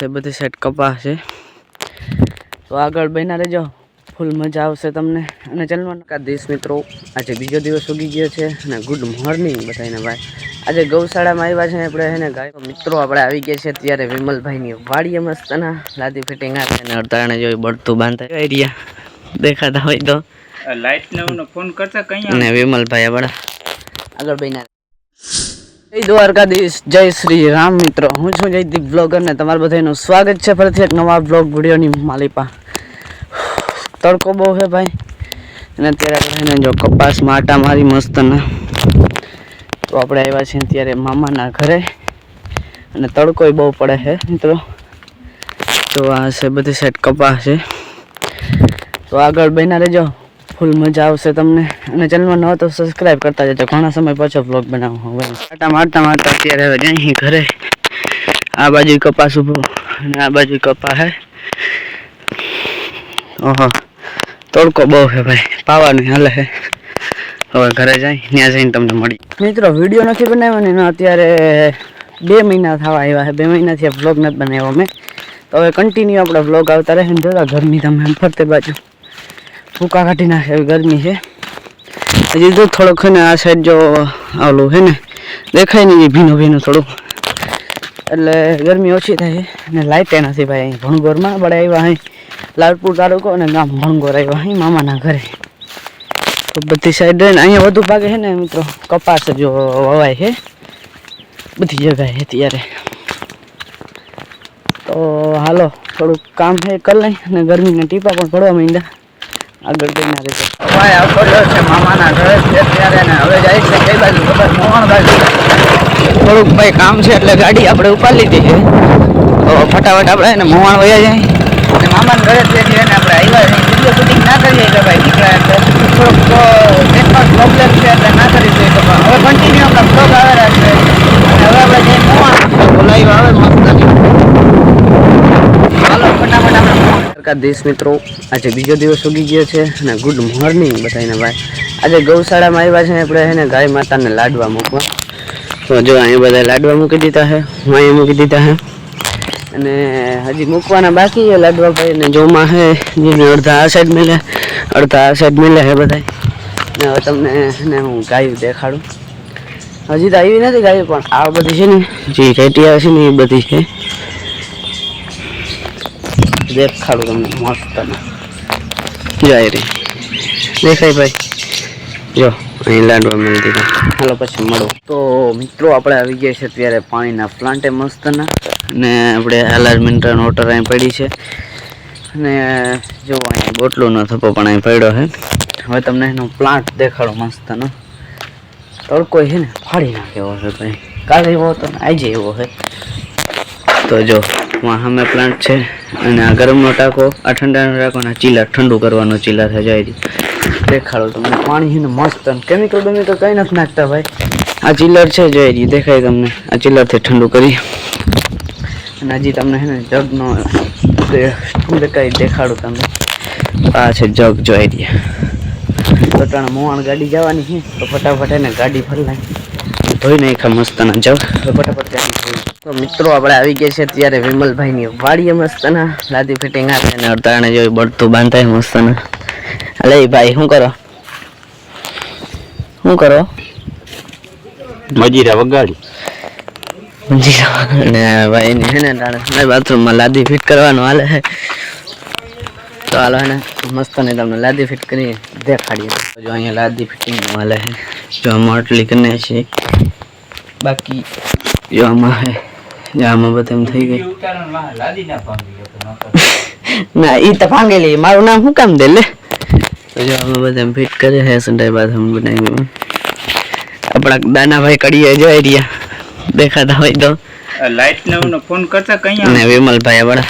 છે બધી સેટ કપા છે. તો આગળ બન્યા રહેજો. ફૂલ મજા આવશે તમને. અને ચલવાનું કા દેશ મિત્રો આજે બીજો દિવસ ઉગી ગયો છે અને ગુડ મોર્નિંગ બધાને ભાઈ. આજે ગૌશાળામાં આવ્યા છે આપણે એને ગાયો મિત્રો આપણે આવી ગયા છે ત્યારે વિમલભાઈની વાડીએ મસ્તના. લાદી ફિટિંગ આપે અને અડતાણે જોઈ બળતું બાંધતા એરિયા દેખાતા હોય તો. લાઈટ ને ફોન કરતા કઈ અને વિમલભાઈ આપણા. આગળ બન્યા જય દ્વારકાધીશ, જય શ્રી રામ મિત્રો. હું છું જયદીપ બ્લોગર ને તમારું બધાનું સ્વાગત છે ફરીથી એક નવા બ્લોગ વિડીયોની માલિપા. તડકો બહુ છે ભાઈ. અને અત્યારે જો કપાસમાં આટા મારી મસ્ત ના તો આપણે આવ્યા છીએ ત્યારે મામાના ઘરે. અને તડકોય બહુ પડે છે મિત્રો. તો આ છે બધી સાઈડ કપાસ છે. તો આગળ બન્યા રહેજો. ફૂલ મજા આવશે તમને. અને ચેનલમાં ન તો સબસ્ક્રાઇબ કરતા જજો. ઘણા સમય પછી બ્લોગ બનાવો હવે આટા મારતા મારતા અત્યારે હવે જઈ ઘરે. આ બાજુ કપાસ ઊભો. અને આ બાજુ કપા હે. ઓહો. તડકો બહુ છે ભાઈ. પાવાનું હાલે છે હવે ઘરે જાય. ત્યાં જઈને તમને મળી. મિત્રો વીડિયો નથી બનાવ્યો ને અત્યારે બે મહિના થવા આવ્યા છે બે મહિનાથી બ્લોગ નથી બનાવ્યો મેં તો હવે કન્ટિન્યુ આપણા બ્લોગ આવતા રહે. ને જોતા ઘરની તમે ફરતે બાજુ. ભૂકા કાઢી નાખે ગરમી છે. હજી તો થોડોક ને આ સાઈડ જો આવલું છે ને, દેખાય નહીં ભીનું ભીનું થોડું. એટલે ગરમી ઓછી થાય અને લાઇટે નથી ભાઈ, અહીં ભણગોરમાં બળે આવ્યા અહીં લાલપુર તાલુકો અને ગામ ભણગોર આવ્યા અહીં મામાના ઘરે. તો બધી સાઈડ ને અહીંયા વધુ ભાગે છે ને મિત્રો, કપાસ જો વવાય છે. બધી જગ્યાએ અત્યારે. તો હાલો, થોડુંક કામ છે, કરી લઈ અને ગરમીના ટીપા પણ પડવા માંડ્યા. આગળ જઈને રીતે ભાઈ આવતો છે, મામાના ઘરે છે અત્યારે ને હવે જાય છે કઈ બાજુ? ખબર મોહણ બાજુ. થોડુંક ભાઈ કામ છે એટલે ગાડી આપણે ઉપાડી લીધી છે. તો ફટાફટ આપણે એને મોહણ વયા જાય. અને મામાના ઘરે છે એટલે આપણે આવ્યા છે. વીડિયો શૂટિંગ ના કરીએ કે ભાઈ, નીકળ્યા તો થોડુંક પ્રોબ્લેમ છે એટલે ના કરી જોઈએ તો પણ હવે કન્ટિન્યુ આપણા બ્લોગ આવેલા છે અને હવે આપણે જઈને મોહણ બોલાવી આવે મસ્ત હાલો ફટાફટ આપણે સરકાર દેશ મિત્રો. આજે બીજો દિવસ ઉગી ગયો છે અને ગુડ મોર્નિંગ બધાને ભાઈ. આજે ગૌશાળામાં આવ્યા છે આપણે એને ગાય માતાને લાડવા મૂકવા. તો જો અહીંયા બધા લાડવા મૂકી દીધા છે હું અહીંયા મૂકી દીધા છે. અને હજી મૂકવાના બાકી છે લાડવા ભાઈ. ને જોમાં છે જેને અડધા આ સાઈડ મેલે, અડધા આ સાઈડ મેલે છે બધા ને હવે તમને ને હું ગાયું દેખાડું. હજી તો આવી નથી ગાયું, પણ આ બધી છે ને, જે રેટી આવે છે ને એ બધી છે. દેખાડું તમને મસ્ત જાય રે દેખાય ભાઈ જો અહીં લાડવા મળી દીધા હાલો પછી મળો તો મિત્રો આપણે આવી ગયા છે ત્યારે પાણીના પ્લાન્ટે મસ્તના ને આપણે હાલાર મિનરલ વોટર અહીં પડી છે. અને જો અહીંયા બોટલોનો થપ્પો પણ અહીં પડ્યો છે. હવે તમને એનો પ્લાન્ટ દેખાડો મસ્તનો તડકો છે ને, ફાડી નાખ્યો છે ભાઈ. કાલે એવો હતો ને, આજે એવો છે. તો જો માં સામે પ્લાન્ટ છે અને આ ગરમનો ટાંકો, આ ઠંડાનો ટાંકો અને આ ચીલર ઠંડુ કરવાનો ચીલા થઈ જાય દેખાડો તમને. પાણી છે ને મસ્ત કેમિકલ બેમિકલ કંઈ નથી નાખતા ભાઈ. આ ચીલર છે જોઈ રહ્યું દેખાય તમને. આ ચીલરથી ઠંડુ કરી. અને હજી તમને છે ને જગનો શું દેખાય દેખાડું તમને. આ છે જગ જોઈ રહ્યા પોતાના મોવાણ ગાડી જવાની છે. તો ફટાફટ એને ગાડી ફરલાય. ધોઈ નાખ્યા મસ્તના જગ. ફટાફટ ગાડી તો મિત્રો આપણે આવી ગયા છે ત્યારે વિમલભાઈની વાડીએ મસ્તના. લાદી ફિટિંગ આપે અને અડતાણે જોઈ બળતું બાંધાય મસ્તના. અલે ભાઈ શું કરો? શું કરો? મજીરા વગાડી અને ભાઈ ને હે ને ટાણે બાથરૂમમાં લાદી ફિટ કરવાનું હાલે. તો હાલો ને મસ્ત ને તમને લાદી ફિટ કરી દેખાડીએ. જો અહીંયા લાદી ફિટિંગ હાલે જો આમાં આટલી કરીને છે. બાકી જો આમાં હે. જો આમાં બધા એમ થઈ ગઈ. ના એ ઈ તો ભાંગેલી મારું નામ શું કામ દે લે? તો જો આમાં બધા એમ ફિટ કરે હે સંડાઈ બાથરૂમ બનાવી આપણા દાનાભાઈ કડીએ જોઈ રહ્યા. દેખાતા હોય તો. લાઈટ ને ફોન કરતા કઈ ને વિમલભાઈ આપણા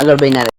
આગળ બન્યા